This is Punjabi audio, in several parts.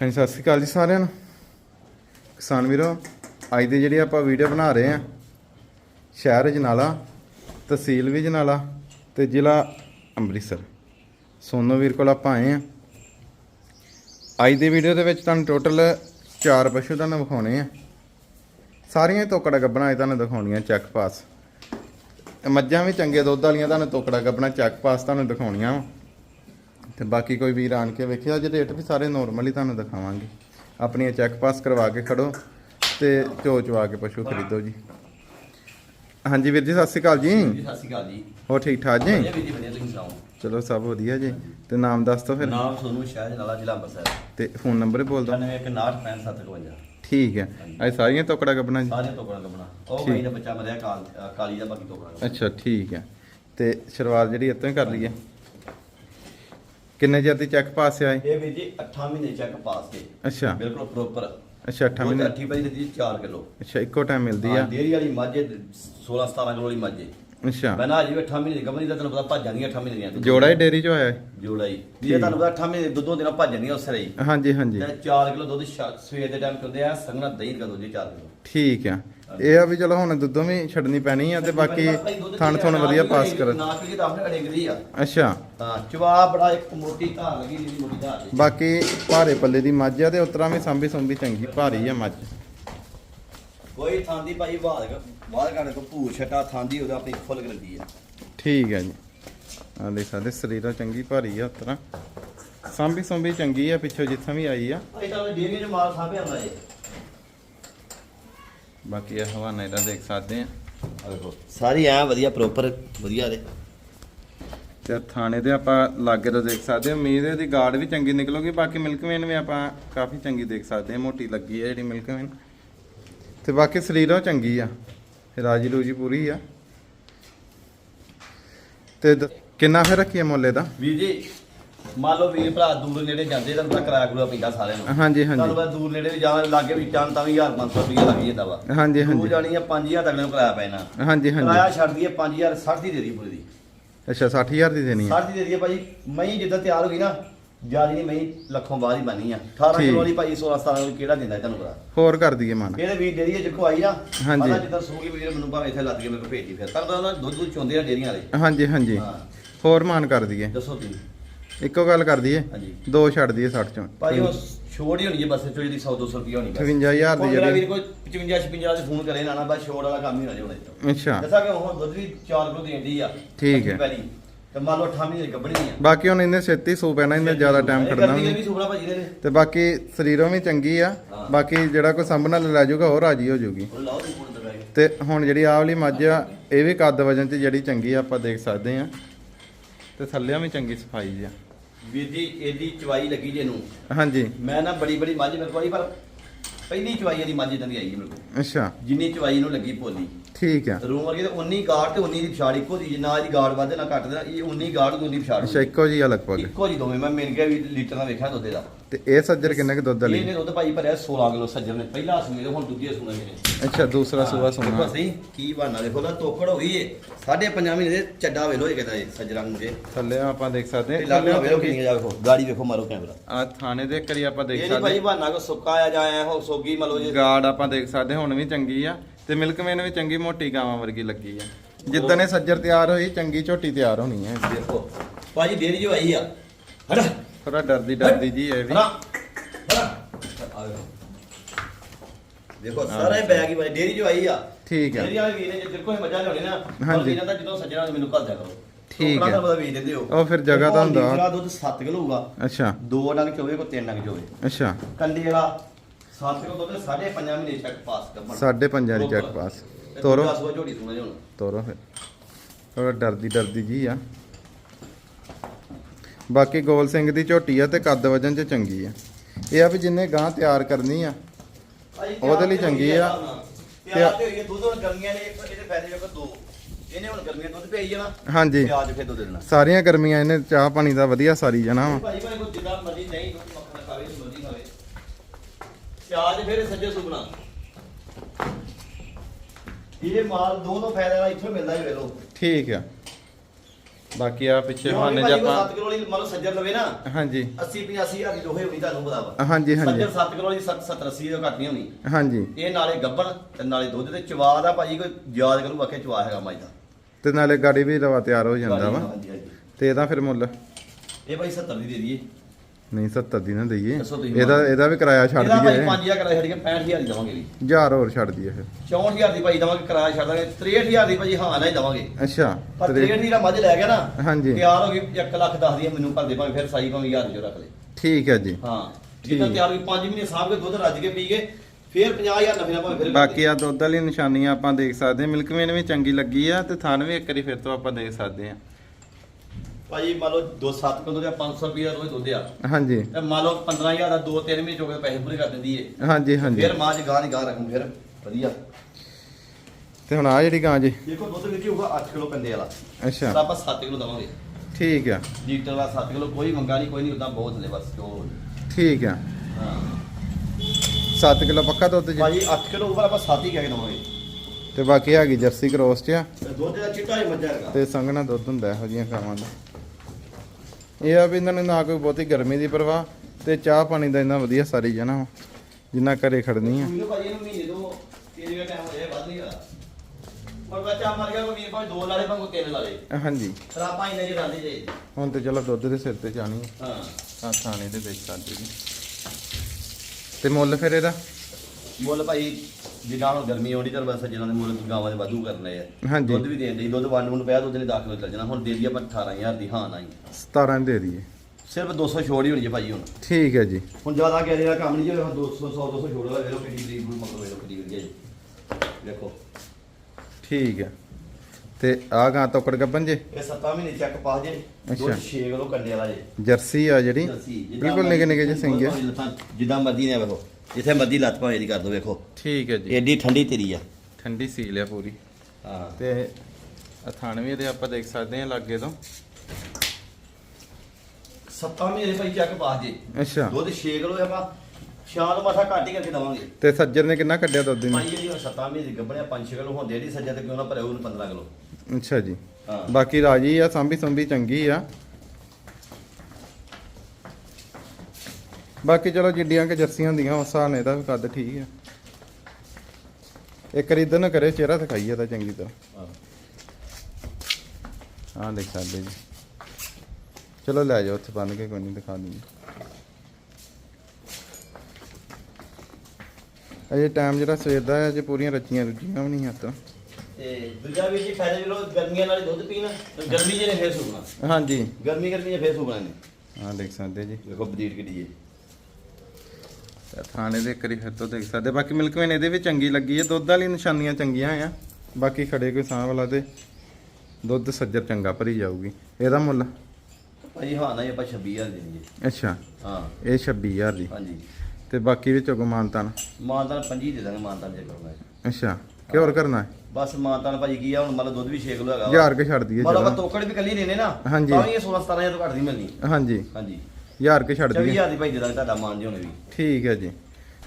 ਹਾਂਜੀ, ਸਤਿ ਸ਼੍ਰੀ ਅਕਾਲ ਜੀ ਸਾਰਿਆਂ ਨੂੰ। ਕਿਸਾਨ ਵੀਰੋ, ਅੱਜ ਦੀ ਜਿਹੜੀ ਆਪਾਂ ਵੀਡੀਓ ਬਣਾ ਰਹੇ ਆ ਸ਼ਹਿਰ ਜਨਾਲਾ, ਤਹਿਸੀਲ ਵੀ ਜਨਾਲਾ ਤੇ ਜ਼ਿਲ੍ਹਾ ਅੰਮ੍ਰਿਤਸਰ। ਸੋਨੋ ਵੀਰ ਕੋਲ ਆਪਾਂ ਆਏ ਆ ਅੱਜ ਦੀ ਵੀਡੀਓ ਦੇ ਵਿੱਚ ਤੁਹਾਨੂੰ ਟੋਟਲ ਚਾਰ ਪਸ਼ੂ ਤੁਹਾਨੂੰ ਵਿਖਾਉਣੇ ਆ। ਸਾਰੀਆਂ ਹੀ ਤੋਕੜਾ ਗੱਬਣਾ ਅੱਜ ਤੁਹਾਨੂੰ ਦਿਖਾਉਣੀਆਂ ਚੈੱਕ ਪਾਸ ਤੇ ਮੱਝਾਂ ਵੀ ਚੰਗੇ, ਦੁੱਧ ਵਾਲੀਆਂ ਤੁਹਾਨੂੰ ਤੋਕੜਾ ਗੱਬਣਾ ਚੈੱਕ ਪਾਸ ਤੁਹਾਨੂੰ ਦਿਖਾਉਣੀਆਂ ਵਾ। ਤੇ ਬਾਕੀ ਕੋਈ ਵੀਰ ਆਣ ਕੇ ਵੇਖਿਆ ਅੱਜ ਰੇਟ ਵੀ ਸਾਰੇ ਨੋਰਮਲ ਹੀ ਤੁਹਾਨੂੰ ਦਿਖਾਵਾਂਗੇ। ਆਪਣੀਆਂ ਚੈੱਕ ਪਾਸ ਕਰਵਾ ਕੇ ਖੜੋ ਤੇ ਚੋ ਚਵਾ ਕੇ ਪਸ਼ੂ ਖਰੀਦੋ ਜੀ। ਹਾਂਜੀ ਵੀਰ ਜੀ ਸਤਿ ਸ਼੍ਰੀ ਅਕਾਲ ਜੀ। ਜੀ ਸਤਿ ਸ਼੍ਰੀ ਅਕਾਲ ਜੀ। ਹੋ ਠੀਕ ਠਾਕ ਜੀ? ਵਧੀਆ ਵੀਰ ਜੀ ਵਧੀਆ ਤੁਸੀਂ ਸੁਣਾਓ? ਚਲੋ ਸਭ ਵਧੀਆ ਜੀ। ਤੇ ਨਾਮ ਦੱਸ ਦਿਓ ਫਿਰ। ਨਾਮ ਸੋਨੂੰ ਸ਼ਹਿਰ ਨਾਲਾ ਜ਼ਿਲ੍ਹਾ ਅੰਮ੍ਰਿਤਸਰ। ਤੇ ਫੋਨ ਨੰਬਰ ਬੋਲ ਦਿਓ। 916557 ਠੀਕ ਹੈ। ਅੱਜ ਸਾਰੀਆਂ ਤੋਕੜਾ ਗੱਬਣਾ ਜੀ? ਸਾਰੀਆਂ ਟੋਕਰਾਂ ਕੱਢਣਾ ਉਹ। ਗਈ ਦਾ ਬੱਚਾ ਮਰਿਆ ਕਾਲ ਦਾ ਬਾਕੀ ਟੋਕਰਾ ਅੱਛਾ ਠੀਕ ਹੈ। ਤੇ ਸ਼ੁਰੂਆਤ ਜਿਹੜੀ ਇੱਥੋਂ ਹੀ ਕਰ ਲਈਏ। ਕਿੰਨੇ ਚਿਰ ਦੀ ਚੈੱਕ ਪਾਸ ਆਏ ਇਹ? ਵੀਰ ਜੀ 8 ਮਹੀਨੇ ਚੱਕ ਪਾਸ ਕੇ ਅੱਛਾ। ਬਿਲਕੁਲ ਪ੍ਰੋਪਰ ਅੱਛਾ 8 ਮਹੀਨੇ। ਅੱਠੀ ਪਈ ਦਿੱਤੀ 4 ਕਿਲੋ। ਅੱਛਾ ਇੱਕੋ ਟਾਈਮ ਮਿਲਦੀ ਆ। ਡੇਰੀ ਵਾਲੀ ਮੱਝ 16 17 ਕਿਲੋ ਵਾਲੀ ਮੱਝ। ਅੱਛਾ। ਮੈਂ ਨਾ ਅਜੇ 8 ਮਹੀਨੇ ਦੀ ਗਮਨੀ ਦਾ ਤੁਹਾਨੂੰ ਪਤਾ ਭੱਜ ਜਾਂਦੀਆਂ 8 ਮਹੀਨੇ ਦੀਆਂ। ਜੋੜਾ ਹੀ ਡੇਰੀ ਚ ਹੋਇਆ ਹੈ ਜੋੜਾ ਹੀ ਇਹ ਤੁਹਾਨੂੰ ਪਤਾ 8 ਮਹੀਨੇ ਦੁੱਧੋਂ ਦਿਨਾਂ ਭੱਜ ਜਾਂਦੀਆਂ ਉਸੇ ਰਹੀ ਹਾਂਜੀ ਹਾਂਜੀ। ਤੇ 4 ਕਿਲੋ ਦੁੱਧ ਸਵੇਰ ਦੇ ਟਾਈਮ ਚੁੰਦੇ ਆ ਸੰਗਣਾ ਦਹੀਂ ਦਾ ਦੁੱਧ 4 ਕਿਲੋ। ਠੀਕ ਆ। ਇਹ ਆ ਵੀ ਚਲੋ ਹੁਣ ਦੁੱਧੋਂ ਵੀ ਛੱਡਣੀ ਪੈਣੀ ਆ ਤੇ ਬਾਕੀ ਥਣ ਥਣ ਵਧੀਆ ਪਾਸ ਕਰ ਨਾ ਕਿ ਤਾਂ ਆਪਣੇ ਅੜਿੰਗਦੀ ਆ। ਅੱਛਾ। ਹਾਂ ਚਵਾ ਬੜਾ ਇੱਕ ਮੋਟੀ ਧਾਰ ਲੱਗੀ ਜਿਹਦੀ ਮੋਟੀ ਧਾਰ ਬਾਕੀ ਭਾਰੇ ਪੱਲੇ ਦੀ ਮੱਝ ਆ ਤੇ ਉਤਰਾ ਵੀ ਸੰਭੀ ਸੰਭੀ ਚੰਗੀ ਭਾਰੀ ਆ ਮੱਝ। ਕੋਈ ਥਾਂ ਦੀ ਭਾਈ ਬਾਦ ਬਾਦ ਕਰਨ ਕੋ ਭੂਰ ਛਟਾ ਥਾਂ ਦੀ ਉਹਦਾ ਆਪਣੀ ਫੁੱਲ ਗਰੰਟੀ ਆ। ਠੀਕ ਹੈ ਜੀ। ਆ ਦੇਖ ਸਕਦੇ ਸਰੀਰਾ ਚੰਗੀ ਭਾਰੀ ਆ ਉਤਰਾ ਸੰਭੀ ਸੰਭੀ ਚੰਗੀ ਆ ਪਿੱਛੋਂ ਜਿੱਥੋਂ ਵੀ ਆਈ ਆ। ਇਹ ਤਾਂ ਡੇਰੀ ਚ ਮਾਲ ਸਾਂਭਿਆ ਹੁੰਦਾ ਏ ਬਾਕੀ ਇਹ ਹਵਾਨਾ ਇਹਦਾ ਦੇਖ ਸਕਦੇ ਆ ਆ ਦੇਖੋ। ਸਾਰੀ ਐ ਵਧੀਆ ਪ੍ਰੋਪਰ ਵਧੀਆ ਦੇ। ਤੇ ਥਾਣੇ ਦੇ ਆਪਾਂ ਲਾਗੇ ਤੋਂ ਦੇਖ ਸਕਦੇ ਹਾਂ। ਉਮੀਦ ਹੈ ਇਹਦੀ ਗਾਰਡ ਵੀ ਚੰਗੀ ਨਿਕਲੂਗੀ। ਬਾਕੀ ਮਿਲਕਵੇਨ ਵੀ ਆਪਾਂ ਕਾਫੀ ਚੰਗੀ ਦੇਖ ਸਕਦੇ ਹਾਂ। ਮੋਟੀ ਲੱਗੀ ਹੈ ਜਿਹੜੀ ਮਿਲਕਵੇਨ। ਤੇ ਬਾਕੀ ਸਰੀਰੋਂ ਚੰਗੀ ਆ। ਰਾਜੀ ਰੂਜੀ ਪੂਰੀ ਆ। ਤੇ ਦ- ਕਿੰਨਾ ਫਿਰ ਰੱਖੀਏ ਮੁੱਲੇ ਦਾ? ਵੀਰ ਜੀ ਮੰਨ ਲਓ ਵੀਰ ਭਰਾ ਦੂਰ ਨੇੜੇ ਜਾਂਦੇ ਤਾਂ ਤਾਂ ਕਿਰਾਇਆ ਕਰੂਆ ਪੈਂਦਾ ਸਾਰਿਆਂ ਨੂੰ। ਹਾਂਜੀ ਤੁਹਾਨੂੰ ਹਾਂਜੀ ਪਤਾ ਦੂਰ ਨੇੜੇ ਵੀ ਜਾਣ ਲੱਗੇ ਵੀ ਜਾਣ ਤਾਂ ਵੀ 1500 ਰੁਪਏ ਲੱਗ ਜਾਂਦਾ ਵਾ। ਹਾਂਜੀ ਦੂਰ ਹਾਂਜੀ ਜਾਣੀ ਆ 5000 ਤੱਕ ਨੂੰ ਕਿਰਾਇਆ ਪੈਣਾ ਹਾਂਜੀ ਕਿਰਾਇਆ ਹਾਂਜੀ ਛੱਡ ਦਈਏ 5000 60 ਦੀ ਦੇ ਦੀ ਪੂਰੀ ਦੀ। ਅੱਛਾ 60000 ਦੀ ਦੇਣੀ ਆ। 60 ਦੀ ਦੇ ਦਈਏ ਭਾਈ ਮਈ ਜਿੱਦਾਂ ਤਿਆਰ ਹੋ ਗਈ ਨਾ ਜ਼ਿਆਦਾ ਨਹੀਂ ਮਈ ਲੱਖੋਂ ਬਾਅਦ ਹੀ ਬਣੀ ਆ। 18 ਠੀਕ। ਕਿਲੋ ਵਾਲੀ ਭਾਈ 16 17 ਕਿਲੋ ਕਿਹੜਾ ਦਿੰਦਾ ਤੁਹਾਨੂੰ ਪਤਾ ਹੋਰ ਕਰ ਦਈਏ ਮਨ। ਇਹਦੇ ਵੀ ਡੇਰੀ ਜਿੱਕੋ ਆਈ ਨਾ ਹਾਂਜੀ। ਪਤਾ ਜਿੱਦਾਂ ਸੂਗੀ ਵੀਰ ਮੈਨੂੰ ਭਾਵੇਂ ਇੱਥੇ ਲੱਦ ਕੇ ਮੇਰੇ ਕੋਲ ਭੇਜੀ ਫਿਰ। ਤਾਂ ਉਹਨਾਂ ਦੁੱਧ ਦੁੱਧ ਚੋਂਦੇ ਆ ਡੇਰੀਆਂ ਵਾਲੇ। ਹਾਂਜੀ ਹਾਂਜੀ। ਹਾਂ। ਹੋਰ ਮਾਨ ਕਰ ਦਈਏ। ਦੱਸੋ ਤੁਸੀਂ। ਇੱਕੋ ਗੱਲ ਕਰ ਦਈਏ ਹਾਂਜੀ। ਦੋ ਛੱਡ ਦਈਏ 60 ਚੋਂ। ਭਾਈ ਉਹ ਛੋੜ ਹੀ ਹੋਣੀ ਹੈ ਬਸ ਚੋ ਜਿਹੜੀ 100 200 ਰੁਪਏ ਹੋਣੀ ਬਸ। 55000 ਦੀ ਜਿਹੜੀ ਵੀਰ ਕੋਈ 55 56 ਦੇ ਫੋਨ ਕਰੇ ਨਾ ਨਾ ਬਸ ਛੋੜ ਵਾਲਾ ਕੰਮ ਹੀ ਹੋ ਜਾਣਾ ਇਹ ਅੱਛਾ। ਦੱਸਾਂ ਕਿ ਹੁਣ ਦੁੱਧ ਵੀ 4 ਕਿਲੋ ਦੇਂਦੀ ਆ ਠੀਕ ਹੈ। ਪਹਿਲੀ। ਤੇ ਮੰਨ ਲਓ 8 ਮਹੀਨੇ ਗੱਭਣੀ ਆ। ਬਾਕੀ ਹੁਣ ਇਹਨੇ ਛੇਤੀ ਸੂ ਪੈਣਾ ਇਹਨੇ ਜ਼ਿਆਦਾ ਟਾਈਮ ਖੜਨਾ ਨਹੀਂ ਤੇ ਬਾਕੀ ਸਰੀਰੋਂ ਵੀ ਚੰਗੀ ਆ। ਬਾਕੀ ਜਿਹੜਾ ਕੋਈ ਸਾਂਭਣਾ ਲੈ ਜਾਊਗਾ ਹੋਰ ਰਾਜੀ ਹੋ ਜਾਊਗੀ। ਉਹ ਤੇ ਹੁਣ ਜਿਹੜੀ ਆਹ ਵਾਲੀ ਮੱਝ ਆ ਇਹ ਵੀ ਕੱਦ ਵਜਨ 'ਚ ਜਿਹੜੀ ਚੰਗੀ ਆ ਆਪਾਂ ਦੇਖ ਸਕਦੇ ਆ। ਤੇ ਥੱਲਿਆਂ ਵੀ ਚੰਗੀ ਸਫ਼ਾਈ ਆ। ਵੀਰ ਜੀ ਇਹਦੀ ਚਵਾਈ ਲੱਗੀ ਜੇ ਨੂੰ ਹਾਂਜੀ। ਮੈਂ ਨਾ ਬੜੀ ਬੜੀ ਮੱਝ ਮੇਰੇ ਕੋਲ ਆਈ ਪਰ ਪਹਿਲੀ ਚਵਾਈ ਇਹਦੀ ਮੱਝ ਇਦਾਂ ਦੀ ਆਈ ਮੇਰੇ ਕੋਲ। ਅੱਛਾ। ਜਿੰਨੀ ਚਵਾਈ ਨੂੰ ਲੱਗੀ ਭੋਲੀ। ਠੀਕ ਆ ਰੂਮ ਵਰਗੇ ਤੇ ਉਨੀ ਗਾੜ ਤੇ ਉਨੀ ਦੀ ਪਛਾੜ ਇੱਕੋ ਦੀ ਨਾ ਇਹਦੀ ਗਾੜ ਵੱਧ ਨਾ ਘੱਟ ਦੇ ਇਹ ਉਨੀ ਗਾੜ ਤੇ ਉਨੀ ਪਛਾੜ ਅੱਛਾ ਇੱਕੋ ਜੀ ਆ ਲਗਭਗ। ਇੱਕੋ ਜੀ ਦੋਵੇਂ ਮੈਂ ਮਿਲ ਗਿਆ ਵੀ ਲੀਟਰ ਦਾ ਵੇਖਿਆ ਦੁੱਧ ਦਾ ਤੇ ਇਹ ਸੱਜਰ ਕਿੰਨੇ ਕੁ ਦੁੱਧ ਵਾਲੀ ਇਹਨੇ ਦੁੱਧ ਭਾਈ ਭਰਿਆ 16 ਕਿਲੋ ਸੱਜਰ ਨੇ ਪਹਿਲਾ ਸੂਏ ਤੇ ਹੁਣ ਦੂਜੇ ਸੂਏ ਨੇ। ਅੱਛਾ ਦੂਸਰਾ ਸੂਆ ਦੇਖੋ ਸੁਣਾ ਸਹੀ ਕੀ ਬਹਾਨਾ ਦੇਖੋ ਦਾ ਤੋਕੜ ਹੋ ਗਈ ਏ। ਸਾਢੇ ਪੰਜਾਂ ਮਹੀਨੇ ਦੇ ਚੱਡਾ ਵੇਲੋ ਇਹ ਕਹਿੰਦਾ ਇਹ ਸੱਜਰਾਂ ਨੂੰ ਜੇ। ਥੱਲੇ ਆਪਾਂ ਦੇਖ ਸਕਦੇ ਤੇ ਲੱਗ ਵੇਲੋ ਕਿੰਨੀ ਜਾ ਵੇਖੋ ਗਾੜੀ ਵੇਖੋ ਮਾਰੋ ਕੈਮਰਾ। ਆ ਥਾਣੇ ਦੇ ਕਰੀ ਆਪਾਂ ਦੇਖ ਇਹ ਨਹੀਂ ਭਾਈ ਸਕਦੇ ਬਹਾਨਾ ਕੋ ਸੁੱਕਾ ਆ ਜਾਇਆ ਹੋ ਸੋਗੀ ਮਲੋ ਜੇ। ਗਾਰਡ ਆਪਾਂ ਦੇਖ ਸਕਦੇ ਹੁਣ ਵੀ ਚੰਗੀ ਆ। ਤੇ ਮਿਲਕਮੈਨ ਵੀ ਚੰਗੀ ਮੋਟੀ ਗਾਵਾਂ ਵਰਗੀ ਲੱਗੀ ਆ। ਜਿੱਦਣ ਇਹ ਸੱਜਰ ਤਿਆਰ ਹੋਈ ਚੰਗੀ ਝੋਟੀ ਤਿਆਰ ਹੋਣੀ ਹੈ ਦੇਖੋ ਭਾਜੀ ਡੇਰੀ ਜੋ ਆਈ ਆ। ਹੜਾ ਥੋੜਾ ਡਰਦੀ ਡਰਦੀ ਜੀ ਇਹ ਵੀ। ਹੜਾ ਹੜਾ ਆ ਵੇਖੋ। ਦੇਖੋ ਸਾਰਾ ਹੀ ਬੈਗ ਹੀ ਭਾਈ ਡੇਰੀ ਜੋ ਆਈ ਆ। ਠੀਕ ਆ। ਡੇਰੀ ਵਾਲੇ ਵੀਰ ਨੇ ਜੇ ਕੋਈ ਮੱਝਾਂ ਲਿਆਉਣੀ ਨਾ ਹਾਂਜੀ। ਇਹਨਾਂ ਦਾ ਜਦੋਂ ਸੱਜਣਾ ਮੈਨੂੰ ਘੱਲ ਦਿਆ ਕਰੋ। ਠੀਕ ਹੈ। ਵੇਚ ਦਿੰਦੇ ਹੋ। ਉਹ ਫਿਰ ਜਗ੍ਹਾ ਦਾ ਹੁੰਦਾ। ਲੀਟਰ ਦਾ ਦੁੱਧ 7 ਕਿਲੋ ਹੋਊਗਾ। ਅੱਛਾ। ਦੋ ਡੰਗ ਚੋਵੇ ਕੋ ਤਿੰਨ ਡੰਗ ਚੋਵੇ। ਅੱਛਾ। ਕੰਡੀ ਵਾਲਾ 7 ਕਿਲੋ ਦੁੱਧ 5.5 ਮਹੀਨੇ ਚੱਕ ਪਾਸ ਕਰਨਾ। ਸਾਢੇ ਪੰਜਾਂ ਦੀ ਚੈੱਕ ਪਾਸ ਤੋਰੋ। ਤੋਰੋ 10 ਝੋਟੀ ਸੁਣਾ ਜੀ ਹੁਣ। ਤੋਰੋ ਫਿਰ। ਥੋੜਾ ਡਰਦੀ ਡਰਦੀ ਜੀ ਆ। ਬਾਕੀ ਗੋਲ ਸਿੰਘ ਦੀ ਝੋਟੀ ਆ ਤੇ ਕੱਦ ਵਜਨ ਚ ਚੰਗੀ ਆ। ਇਹ ਆ ਵੀ ਜਿੰਨੇ ਗਾਂ ਤਿਆਰ ਕਰਨੀ ਆ ਉਹਦੇ ਲਈ ਚੰਗੀ ਆ। ਪਿਆਜ਼ ਤੇ। ਹੋਈ ਆ, ਦੁੱਧ ਹੁਣ ਗਰਮੀਆਂ ਨੇ ਇੱਕ- ਇਹਦੇ ਫਾਇਦੇ ਵੇਖੋ ਦੋ। ਇਹਨੇ ਹੁਣ ਗਰਮੀਆਂ ਦੁੱਧ ਪਈ ਜਾਣਾ ਹਾਂਜੀ। ਪਿਆਜ਼ ਫੇਰ ਦੁੱਧ ਦੇਣਾ। ਸਾਰੀਆਂ ਗਰਮੀਆਂ ਇਹਨੇ ਚਾਹ ਪਾਣੀ ਦਾ ਵਧੀਆ ਸਾਰੀ ਜਾਣਾ ਵਾ। ਭਾਈ ਭਾਈ ਕੋ ਜਿੱਦਾਂ ਮਰਜ਼ੀ ਨਹੀਂ ਦੁੱਧ ਮੱਖਣ ਖਾਵੇ ਤੇ ਮਰਜ਼ੀ ਖਾਵੇ ਪਿਆਜ਼ ਫੇਰ ਸੱਜੇ ਸੁਪਨਾ। ਇਹ ਮਾਲ ਦੋ ਤੋਂ ਫਾਇਦਾ ਵਾਲਾ ਇੱਥੋਂ ਮਿਲਦਾ ਹੀ ਵੇਲੋ ਠੀਕ ਆ। ਬਾਕੀ ਆ ਪਿੱਛੇ ਜੇ ਹਾਨੇ ਭਾਜੀ ਜੇ ਆਪਾਂ 7 ਕਿਲੋ ਵਾਲੀ ਮੰਨ ਲਓ ਸੱਜਰ ਲਵੇ ਨਾ ਹਾਂਜੀ। 80 85 ਹਜ਼ਾਰ ਦੀ ਦੋਹੇ ਹੋਣੀ ਤੁਹਾਨੂੰ ਪਤਾ ਵਾ। ਹਾਂਜੀ ਹਾਂਜੀ। ਸੱਜਰ 7 ਕਿਲੋ ਦੀ 70 80 ਤੋਂ ਘੱਟ ਨਹੀਂ ਹੋਣੀ। ਹਾਂਜੀ। ਇਹ ਨਾਲੇ ਗੱਬਣ ਤੇ ਨਾਲੇ ਦੁੱਧ ਤੇ ਚਵਾ ਦਾ ਭਾਜੀ ਕੋਈ ਯਾਦ ਕਰੂ ਆਖੇ ਚਵਾ ਹੈਗਾ ਮੱਝ ਦਾ। ਤੇ ਨਾਲੇ ਗਾੜੀ ਵੀ ਰਵਾ ਤਿਆਰ ਹੋ ਜਾਂਦਾ ਵਾ ਹਾਂਜੀ, ਹਾਂਜੀ। ਤੇ ਇਹਦਾ ਫਿਰ ਮੁੱਲ? ਇਹ ਭਾਈ 70 ਦੀ ਦੇ ਦਈਏ। ਨਹੀਂ 70 ਦੀ ਨਾ ਦਈਏ। ਦੱਸੋ ਤੁਸੀਂ ਇਹਦਾ ਇਹਦਾ ਵੀ ਕਿਰਾਇਆ ਛੱਡ ਇਹਦਾ ਭਾਈ ਦਈਏ 5000 ਕਰਾਇਆ ਛੱਡ ਕੇ 65000 ਦੀ ਦਵਾਂਗੇ ਜੀ। ਹਜ਼ਾਰ ਹੋਰ ਛੱਡ ਦਈਏ ਫਿਰ। 64000 ਦੀ ਭਾਈ ਦਵਾਂਗੇ ਕਿਰਾਇਆ ਛੱਡ ਦਾਂਗੇ 63000 ਦੀ ਭਾਈ ਹਾਂ ਨਾ ਹੀ ਦਵਾਂਗੇ। ਅੱਛਾ ਪਰ ਤੇ 63 ਦਾ ਮੱਝ ਲੈ ਗਿਆ ਨਾ। ਹਾਂਜੀ। ਤਿਆਰ ਹੋ ਗਈ 1 ਲੱਖ ਦੱਸ ਦੀ ਮੈਨੂੰ ਭਰ ਦੇ ਭਾਵੇਂ ਫਿਰ ਸਾਈ ਭਾਵੇਂ 1000 ਜੋ ਰੱਖ ਲੈ। ਠੀਕ ਹੈ ਜੀ। ਹਾਂ ਜਿੱਦਾਂ ਤਿਆਰ ਹੋਈ 5 ਮਹੀਨੇ ਸਾਂਭ ਕੇ ਦੁੱਧ ਰੱਜ ਕੇ ਪੀ ਗਏ ਫਿਰ 50000 ਨਫੇ ਨਾਲ ਭਾਵੇਂ ਫਿਰ ਬਾਕੀ ਆ ਦੁੱਧ ਵਾਲੀ ਨਿਸ਼ਾਨੀਆਂ ਆਪਾਂ ਦੇਖ ਸਕਦੇ ਹਾਂ। ਮਿਲਕਵੇਨ ਵੀ ਚੰਗੀ ਲੱਗੀ ਆ ਤੇ ਥਣ ਵੀ ਇੱਕ ਵਾਰੀ ਫਿਰ ਤੋਂ ਆਪਾਂ ਦੇਖ ਸਕਦੇ ਹਾਂ। ਭਾਈ ਮੰਨ ਲਓ 2 7 ਕਿਲੋ ਦਾ 500 ਰੁਪਏ ਦਾ ਰੋਜ਼ ਦੁੱਧ ਆ। ਹਾਂਜੀ। ਤੇ ਮੰਨ ਲਓ 15000 ਦਾ 2 3 ਮਹੀਨੇ ਚੋਂ ਕੇ ਪੈਸੇ ਪੂਰੇ ਕਰ ਦਿੰਦੀ ਏ। ਹਾਂਜੀ ਹਾਂਜੀ। ਫਿਰ ਮਾਂ ਚ ਗਾਂ ਦੀ ਗਾਂ ਰੱਖੂ ਫਿਰ। ਵਧੀਆ। ਤੇ ਹੁਣ ਆ ਜਿਹੜੀ ਗਾਂ ਜੀ? ਦੇਖੋ ਦੁੱਧ ਵਿੱਚ ਹੋਊਗਾ 8 ਕਿਲੋ ਕੰਦੇ ਵਾਲਾ। ਅੱਛਾ। ਤਾਂ ਆਪਾਂ 7 ਕਿਲੋ ਦਵਾਂਗੇ। ਠੀਕ ਆ। ਲੀਟਰ ਦਾ 7 ਕਿਲੋ ਕੋਈ ਮੰਗਾ ਨਹੀਂ ਕੋਈ ਨਹੀਂ ਉਦਾਂ ਬਹੁਤ ਨੇ ਬਸ ਜੋ ਠੀਕ ਆ। ਹਾਂ। 7 ਕਿਲੋ ਪੱਕਾ ਦੁੱਧ ਜੀ? ਭਾਜੀ 8 ਕਿਲੋ ਉੱਪਰ ਆਪਾਂ 7 ਹੀ ਕਹਿ ਕੇ ਦਵਾਂਗੇ। ਤੇ ਬਾਕੀ ਹੈਗੀ ਜਰਸੀ ਕ੍ਰੋਸ ਚ ਆ। ਤੇ ਦੁੱਧ ਦਾ ਚਿੱਟਾ ਹੀ ਮੱਝਾ ਹੈਗਾ ਤੇ ਸੰਘਣਾ ਦੁੱਧ ਹੁੰਦਾ ਇਹੋ ਜਿਹੀਆਂ ਗਾਵਾਂ ਦਾ। ਇਹ ਆ ਵੀ ਇਹਨਾਂ ਨੂੰ ਨਾ ਕੋਈ ਬਹੁਤੀ ਗਰਮੀ ਦੀ ਪਰਵਾਹ ਤੇ ਚਾਹ ਪਾਣੀ ਦਾ ਇੰਨਾ ਵਧੀਆ ਸਾਰੀ ਜਣਾ ਜਿੰਨਾ ਘਰੇ ਖੜਨੀ ਆ। ਮੈਨੂੰ ਭਾਜੀ ਨੂੰ ਮਹੀਨੇ ਤੋਂ ਤੇਰੇ ਦਾ ਟਾਈਮ ਹੋਇਆ ਵੱਧ ਨਹੀਂ ਗਾ ਪਰ ਬੱਚਾ ਮਰ ਗਿਆ ਕੋਈ ਵੀਰ ਭਾਵੇਂ ਦੋ ਲਾਲੇ ਭਾਵੇਂ ਤਿੰਨ ਲਾਲੇ ਹਾਂਜੀ। ਫਿਰ ਆਪਾਂ ਇੰਨੇ ਚ ਰਾਂਦੇ ਜੇ। ਹੁਣ ਤੇ ਚਲੋ ਦੁੱਧ ਦੇ ਸਿਰ ਤੇ ਜਾਣੀ ਹਾਂ। ਥਾਣੇ ਦੇ ਸਕਦੇ ਜੀ। ਤੇ ਮੁੱਲ ਫਿਰ ਇਹਦਾ? ਮੁੱਲ ਭਾਈ ਜਿੱਦਾਂ ਹੁਣ ਗਰਮੀ ਆਉਂਦੀ ਤਾਂ ਬਸ ਜਿਹਨਾਂ ਦੇ ਮੁੱਲ ਗਾਵਾਂ ਦੇ ਵਾਧੂ ਕਰਨੇ ਆ ਹਾਂਜੀ। ਦੁੱਧ ਵੀ ਦੇਣ ਦੇ ਦੁੱਧ ਵੰਡ ਨੂੰ ਪਿਆ ਦੁੱਧ ਨੇ ਦਾਖਲ ਚੱਲ ਜਾਣਾ। ਹੁਣ ਦੇ ਦਈਏ ਆਪਾਂ 18000 ਦੀ ਹਾਂ ਨਹੀਂ। 17 ਦੇ ਦਈਏ। ਸਿਰਫ 200 ਛੋੜ ਹੀ ਹੋਣੀ ਹੈ ਭਾਈ ਹੁਣ। ਠੀਕ ਹੈ ਜੀ। ਹੁਣ ਜ਼ਿਆਦਾ ਕਹਿ ਰਿਹਾ ਕੰਮ ਨਹੀਂ ਜੇ 200 100 200 ਛੋੜ ਲਾ ਵੇਖੋ ਕਿੰਨੀ ਗਰੀਬ ਨੂੰ ਮਤਲਬ ਵੇਖੋ ਕਿੰਨੀ ਵਧੀਆ ਜੀ। ਦੇਖੋ। ਠੀਕ ਹੈ। ਤੇ ਆ ਗਾਂ ਤੋਕੜ ਗੱਬਨ ਜੇ? ਇਹ 7 ਮਹੀਨੇ ਚੱਕ ਪਾ ਜੇ ਦੁੱਧ ਅੱਛਾ। 6 ਕਿਲੋ ਕੰਡੇ ਵਾਲਾ ਜੇ। ਜਰਸੀ ਆ ਜਿਹੜੀ? ਬਿਲਕੁਲ ਨਿੱਕੇ ਨਿੱਕੇ ਜਿਹੇ ਸਿੰਘ ਆ। ਜਿੱਦਾਂ ਮਰਦੀ ਨੇ ਵੇਖੋ। ਜਿੱਥੇ ਮਰਦੀ ਲੱਤ ਭਾਵੇਂ ਦੀ ਕਰ ਦੋ ਵੇਖੋ। ਠੀਕ ਹੈ ਜੀ। ਏਡੀ ਠੰਡੀ ਤੇਰੀ ਆ। ਠੰਡੀ ਸੀਲ ਆ ਪੂਰੀ। ਹਾਂ। ਤੇ ਆ ਥਣ ਵੀ ਇਹਦੇ ਆਪਾਂ ਦੇਖ ਸਕਦੇ ਹਾਂ ਲਾਗੇ ਤੋਂ। 7 ਮਹੀਨੇ ਭਾਈ ਚੱਕ ਪਾ ਜੇ। ਅੱਛਾ। ਦੁੱਧ 6 ਕਿਲੋ ਆਪਾਂ ਸ਼ਾਮ ਨੂੰ ਮਸਾ ਘੱਟ ਹੀ ਕਰਕੇ ਦਵਾਂਗੇ। ਤੇ ਸੱਜਰ ਨੇ ਕਿੰਨਾ ਕੱਢਿਆ ਦੁੱਧ ਇਹਨੂੰ? ਭਾਈ ਜਿਹੜੀ 7 ਮਹੀਨੇ ਦੀ ਗੱਭਣਿਆ 5 ਕਿਲੋ ਹੁੰਦੇ ਦੀ ਸੱਜਾ ਤੇ ਕਿਉਂ ਨਾ ਭਰੇ ਉਹਨੂੰ 15 ਕਿਲੋ। ਅੱਛਾ ਜੀ। ਹਾਂ। ਬਾਕੀ ਰਾਜੀ ਆ ਸਾਂਭੀ ਸੰਭੀ ਚੰਗੀ ਆ। ਬਾਕੀ ਚਲੋ ਜਿੱਡੀਆਂ ਕਿ ਜਰਸੀਆਂ ਹੁੰਦੀਆਂ ਉਸ ਹਿਸਾਬ ਨਾਲ ਇਹਦਾ ਵੀ ਕੱਦ ਠੀਕ ਆ। ਇੱਕ ਵਾਰੀ ਨੂੰ ਕਰੇ ਚਿਹਰਾ ਦਿਖਾਈਏ ਤਾਂ ਚੰਗੀ ਤਰ੍ਹਾਂ। ਹਾਂ। ਹਾਂ ਦੇਖ ਸਕਦੇ ਜੀ। ਚਲੋ ਲੈ ਜਾਓ ਉੱਥੇ ਬੰਨ ਕੇ ਕੋਈ ਨਹੀਂ ਦਿਖਾ ਦਿੰਦੇ। ਅਜੇ ਟਾਈਮ ਜਿਹੜਾ ਸਵੇਰ ਦਾ ਹੈ ਅਜੇ ਪੂਰੀਆਂ ਰੱਜੀਆਂ ਰੁੱਜੀਆਂ ਵੀ ਨਹੀਂ ਹੱਥ। ਤੇ ਦੂਜਾ ਵੀ ਜੀ ਫਾਇਦਾ ਜਿਹੜਾ ਗਰਮੀਆਂ ਨਾਲ ਦੁੱਧ ਪੀਣਾ ਤੇ ਗਰਮੀ ਜਿਹਨੇ ਫੇਰ ਸੁਣਾ। ਹਾਂਜੀ। ਗਰਮੀ ਗਰਮੀ ਨੇ ਫੇਰ ਸੁਣਾ ਨੇ ਹਾਂ ਦੇਖ ਸਕਦੇ ਜੀ। ਵੇਖੋ ਬਦੀਰ ਕਿੱਡੀ ਏ ਤੇ ਥਾਣੇ ਦੇ ਕਰੀ ਫਿਰ ਤੋਂ ਦੇਖ ਸਕਦੇ। ਬਾਕੀ ਮਿਲਕਵੇਨ ਇਹਦੇ ਵੀ ਚੰਗੀ ਲੱਗੀ ਹੈ। ਦੁੱਧ ਵਾਲੀ ਨਿਸ਼ਾਨੀਆਂ ਚੰਗੀਆਂ ਆ। ਬਾਕੀ ਖੜੇ ਕੋਈ ਸਾਹ ਵਾਲਾ ਤੇ ਦੁੱਧ ਸੱਜਰ ਚੰਗਾ ਭਰੀ ਜਾਊਗੀ। ਇਹਦਾ ਮੁੱਲ? ਭਾਈ ਹਾਂ ਨਾ ਇਹ ਆਪਾਂ 26000 ਦੇਣਗੇ ਅੱਛਾ। ਹਾਂ। ਇਹ 26000 ਦੀ। ਹਾਂਜੀ। ਤੇ ਬਾਕੀ ਵਿੱਚੋਂ ਗਮਾਨਤਾਨ ਮਾਨਤਾਨ? 5 ਦੇ ਦਾਂਗੇ ਮਾਨਤਾਨ ਜੇ ਕਰਨਾ ਅੱਛਾ। ਕਿ ਹੋਰ ਕਰਨਾ ਹੈ? ਬਸ ਮਾਨਤਾਨ ਭਾਜੀ ਕੀ ਆ ਹੁਣ ਮਤਲਬ ਦੁੱਧ ਵੀ 6 ਕਿਲੋ ਹੈਗਾ ਵਾ। ਹਜ਼ਾਰ ਕੇ ਛੱਡ ਦਈਏ ਮਤਲਬ ਤੋਕੜ ਵੀ ਕੱਲੀ ਲੈਨੇ ਨਾ ਹਾਂਜੀ। ਤਾਂ ਇਹ 16 17000 ਤੋਂ ਘੱਟ ਨਹੀਂ ਮਿਲਣੀ। ਹਾਂਜੀ। ਹਾਂਜੀ। ਹਜ਼ਾਰ ਕੇ ਛੱਡ ਦਈਏ 24000 ਦੀ ਭਾਈ ਦੇ ਦਾਂਗੇ ਤੁਹਾਡਾ ਮਾਨ ਜੀ ਹੋਣੇ ਵੀ। ਠੀਕ ਹੈ ਜੀ।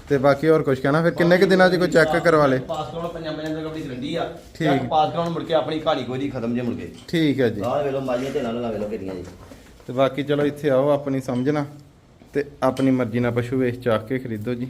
ਤੇ ਬਾਕੀ ਹੋਰ ਕੁਝ ਕਹਿਣਾ? ਫਿਰ ਕਿੰਨੇ ਕੁ ਦਿਨਾਂ 'ਚ ਕੋਈ ਚੈੱਕ ਕਰਵਾ ਲੇ? ਪਾਸ ਕਰਾਉਣਾ ਪੰਜਾਂ ਪੰਜਾਂ ਦਿਨ ਗਰੰਟੀ ਆ। ਠੀਕ। ਪਾਸ ਕਰਾਉਣ ਮੁੜ ਕੇ ਆਪਣੀ ਕਹਾਣੀ ਕੋਈ ਨਹੀਂ ਖਤਮ ਜੇ ਮੁੜ ਕੇ। ਠੀਕ ਹੈ ਜੀ। ਆਹ ਵੇਲੋ ਮਾਜੀਆਂ ਤੇ ਨਾਲ ਵੇਲੋ ਕਿਹੜੀਆਂ ਜੀ। ਤੇ ਬਾਕੀ ਚਲੋ ਇੱਥੇ ਆਓ ਆਪਣੀ ਸਮਝਣਾ ਤੇ ਆਪਣੀ ਮਰਜ਼ੀ ਨਾਲ ਪਸ਼ੂ ਵੇਚ ਚਾਕ ਕੇ ਖਰੀਦੋ ਜੀ।